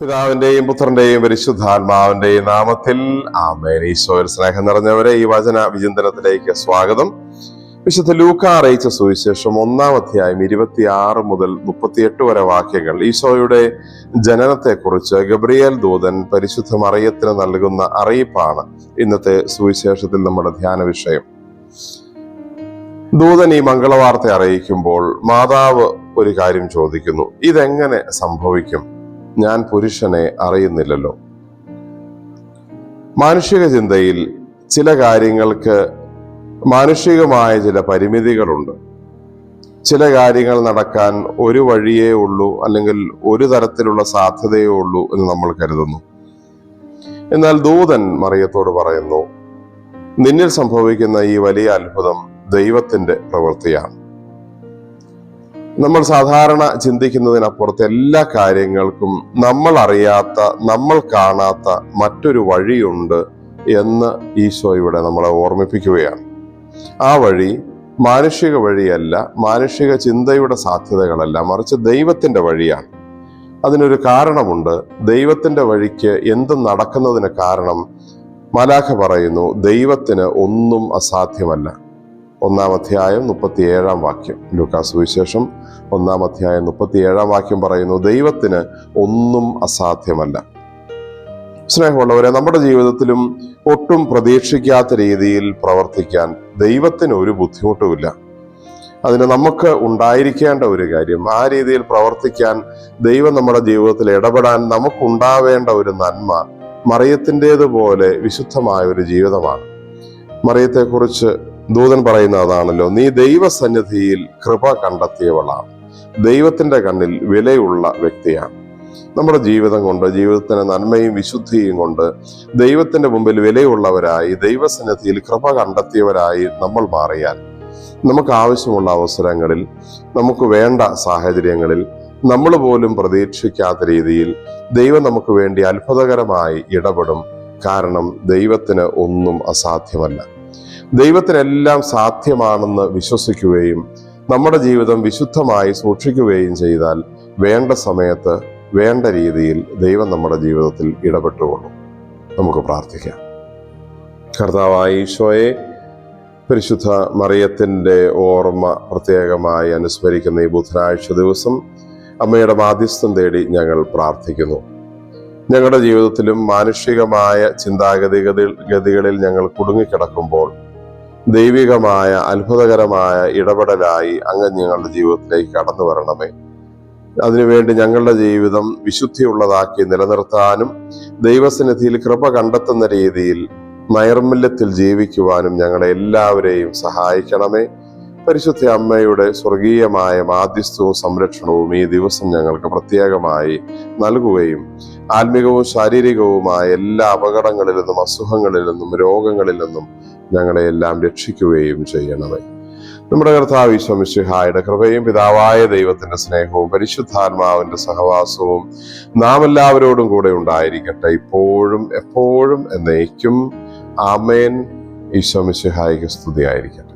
പിതാവിന്റെയും പുത്രന്റെയും പരിശുദ്ധാത്മാവിന്റെയും നാമത്തിൽ ആമേൻ. സ്നേഹം നിറഞ്ഞവരെ ഈ വചന വിചിന്തനത്തിലേക്ക് സ്വാഗതം. വിശുദ്ധ ലൂക്ക അറിയിച്ച സുവിശേഷം ഒന്നാം അധ്യായം ഇരുപത്തി ആറ് മുതൽ മുപ്പത്തിയെട്ട് വരെ വാക്യങ്ങൾ. ഈശോയുടെ ജനനത്തെക്കുറിച്ച് ഗബ്രിയേൽ ദൂതൻ പരിശുദ്ധ മറിയത്തിന് നൽകുന്ന അറിയിപ്പാണ് ഇന്നത്തെ സുവിശേഷത്തിൽ നമ്മുടെ ധ്യാന വിഷയം. ദൂതൻ ഈ മംഗളവാർത്ത അറിയിക്കുമ്പോൾ മാതാവ് ഒരു കാര്യം ചോദിക്കുന്നു. ഇതെങ്ങനെ സംഭവിക്കും? ഞാൻ പുരുഷനെ അറിയുന്നില്ലല്ലോ. മാനുഷിക ചിന്തയിൽ ചില കാര്യങ്ങൾക്ക് മാനുഷികമായ ചില പരിമിതികളുണ്ട്. ചില കാര്യങ്ങൾ നടക്കാൻ ഒരു വഴിയേ ഉള്ളൂ അല്ലെങ്കിൽ ഒരു തരത്തിലുള്ള സാധ്യതയേ ഉള്ളൂ എന്ന് നമ്മൾ കരുതുന്നു. എന്നാൽ ദൂതൻ മറിയത്തോട് പറയുന്നു നിന്നിൽ സംഭവിക്കുന്ന ഈ വലിയ അത്ഭുതം ദൈവത്തിന്റെ പ്രവൃത്തിയാണ്. നമ്മൾ സാധാരണ ചിന്തിക്കുന്നതിനപ്പുറത്ത് എല്ലാ കാര്യങ്ങൾക്കും നമ്മൾ അറിയാത്ത നമ്മൾ കാണാത്ത മറ്റൊരു വഴിയുണ്ട് എന്ന് ഈശോ ഇവിടെ നമ്മളെ ഓർമ്മിപ്പിക്കുകയാണ്. ആ വഴി മാനുഷിക വഴിയല്ല മാനുഷിക ചിന്തയുടെ സാധ്യതകളല്ല മറിച്ച് ദൈവത്തിന്റെ വഴിയാണ്. അതിനൊരു കാരണമുണ്ട്. ദൈവത്തിന്റെ വഴിക്ക് എന്തും നടക്കുന്നതിന് കാരണം? മലാഖ പറയുന്നു ദൈവത്തിന് ഒന്നും അസാധ്യമല്ല. ഒന്നാം അധ്യായം മുപ്പത്തിയേഴാം വാക്യം. ലൂക്കാസ് സുവിശേഷം ഒന്നാം അധ്യായം മുപ്പത്തിയേഴാം വാക്യം പറയുന്നു ദൈവത്തിന് ഒന്നും അസാധ്യമല്ല. സ്നേഹമുള്ളവരെ നമ്മുടെ ജീവിതത്തിലും ഒട്ടും പ്രതീക്ഷിക്കാത്ത രീതിയിൽ പ്രവർത്തിക്കാൻ ദൈവത്തിന് ഒരു ബുദ്ധിമുട്ടുമില്ല. അതിന് നമുക്ക് ഉണ്ടായിരിക്കേണ്ട ഒരു കാര്യം ആ രീതിയിൽ പ്രവർത്തിക്കാൻ ദൈവം നമ്മുടെ ജീവിതത്തിൽ ഇടപെടാൻ നമുക്കുണ്ടാവേണ്ട ഒരു നന്മ മറിയത്തിന്റെതുപോലെ വിശുദ്ധമായ ഒരു ജീവിതമാണ്. മറിയത്തെക്കുറിച്ച് ദൂതൻ പറയുന്ന അതാണല്ലോ നീ ദൈവസന്നിധിയിൽ കൃപ കണ്ടെത്തിയവളാണ്. ദൈവത്തിന്റെ കണ്ണിൽ വിലയുള്ള വ്യക്തിയാണ്. നമ്മുടെ ജീവിതം കൊണ്ട് ജീവിതത്തിന് നന്മയും വിശുദ്ധിയും കൊണ്ട് ദൈവത്തിന്റെ മുമ്പിൽ വിലയുള്ളവരായി ദൈവസന്നിധിയിൽ കൃപ കണ്ടെത്തിയവരായി നമ്മൾ മാറിയാൽ നമുക്ക് ആവശ്യമുള്ള അവസരങ്ങളിൽ നമുക്ക് വേണ്ട സാഹചര്യങ്ങളിൽ നമ്മൾ പോലും പ്രതീക്ഷിക്കാത്ത രീതിയിൽ ദൈവം നമുക്ക് വേണ്ടി അത്ഭുതകരമായി ഇടപെടും. കാരണം ദൈവത്തിന് ഒന്നും അസാധ്യമല്ല. ദൈവത്തിനെല്ലാം സാധ്യമാണെന്ന് വിശ്വസിക്കുകയും നമ്മുടെ ജീവിതം വിശുദ്ധമായി സൂക്ഷിക്കുകയും ചെയ്താൽ വേണ്ട സമയത്ത് വേണ്ട രീതിയിൽ ദൈവം നമ്മുടെ ജീവിതത്തിൽ ഇടപെട്ടുകൊള്ളും. നമുക്ക് പ്രാർത്ഥിക്കാം. കർത്താവായ ഈശോയെ പരിശുദ്ധ മറിയത്തിന്റെ ഓർമ്മ പ്രത്യേകമായി അനുസ്മരിക്കുന്ന ഈ ബുധനാഴ്ച ദിവസം അമ്മയുടെ മാധ്യസ്ഥം തേടി ഞങ്ങൾ പ്രാർത്ഥിക്കുന്നു. ഞങ്ങളുടെ ജീവിതത്തിലും മാനുഷികമായ ചിന്താഗതി ഗതികളിൽ ഞങ്ങൾ കുടുങ്ങിക്കിടക്കുമ്പോൾ ദൈവികമായ അത്ഭുതകരമായ ഇടപെടലായി അങ്ങ് ഞങ്ങളുടെ ജീവിതത്തിലേക്ക് കടന്നു വരണമേ. അതിനുവേണ്ടി ഞങ്ങളുടെ ജീവിതം വിശുദ്ധിയുള്ളതാക്കി നിലനിർത്താനും ദൈവസന്നിധിയിൽ കൃപ കണ്ടെത്തുന്ന രീതിയിൽ നൈർമല്യത്തിൽ ജീവിക്കുവാനും ഞങ്ങളെ എല്ലാവരെയും സഹായിക്കണമേ. പരിശുദ്ധ അമ്മയുടെ സ്വർഗീയമായ മാധ്യസ്ഥവും സംരക്ഷണവും ഈ ദിവസം ഞങ്ങൾക്ക് പ്രത്യേകമായി നൽകുകയും ആത്മികവും ശാരീരികവുമായ എല്ലാ അപകടങ്ങളിൽ നിന്നും അസുഖങ്ങളിൽ നിന്നും രോഗങ്ങളിൽ നിന്നും ഞങ്ങളെ എല്ലാം രക്ഷിക്കുകയും ചെയ്യണമേ. നമ്മുടെ കർത്താവ് ഈശ്വമിശിഹായുടെ കൃപയും പിതാവായ ദൈവത്തിന്റെ സ്നേഹവും പരിശുദ്ധാത്മാവിന്റെ സഹവാസവും നാം എല്ലാവരോടും കൂടെ ഉണ്ടായിരിക്കട്ടെ. ഇപ്പോഴും എപ്പോഴും എന്നേക്കും. ആമേൻ. ഈശ്വമിശിഹായിക്ക് സ്തുതിയായിരിക്കട്ടെ.